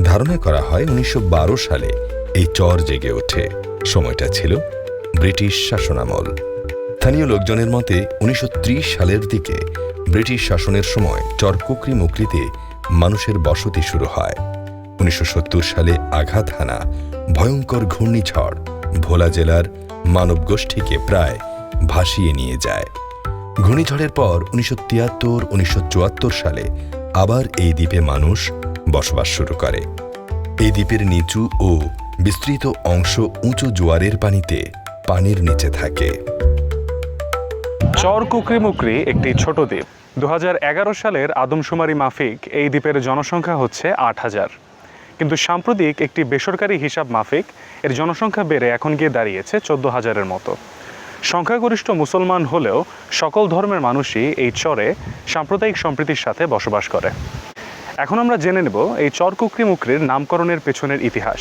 ধারণা করা হয় উনিশশো বারো সালে এই চর জেগে ওঠে। সময়টা ছিল ব্রিটিশ শাসনামল। স্থানীয় লোকজনের মতে উনিশশো ত্রিশ সালের দিকে ব্রিটিশ শাসনের সময় চরকুকরি মুকরিতে মানুষের বসতি শুরু হয়। উনিশশো সত্তর সালে আঘাত হানা, ভয়ঙ্কর ঘূর্ণিঝড় ভোলা জেলার মানব গোষ্ঠীকে প্রায় ভাসিয়ে নিয়ে যায়। ঘূর্ণিঝড়ের পর উনিশশো তিয়াত্তর সালে আবার এই দ্বীপে মানুষ বসবাস শুরু করে। এই দ্বীপের নিচু ও বিস্তৃত অংশ উঁচু জোয়ারের পানিতে পানির নিচে থাকে। চর কুকরিমুকরি একটি ছোট দ্বীপ। দু সালের আদমশুমারি মাফিক এই দ্বীপের জনসংখ্যা হচ্ছে আট হাজার। কিন্তু সাম্প্রতিক একটি বেসরকারি হিসাব মাফিক এর জনসংখ্যা বেড়ে এখন গিয়ে দাঁড়িয়েছে চোদ্দ হাজারের মতো। সংখ্যাগরিষ্ঠ মুসলমান হলেও সকল ধর্মের মানুষই এই চরে সাম্প্রদায়িক সম্প্রীতির সাথে বসবাস করে। এখন আমরা জেনে নেব এই চরকুকরি মুখরের নামকরণের পেছনের ইতিহাস।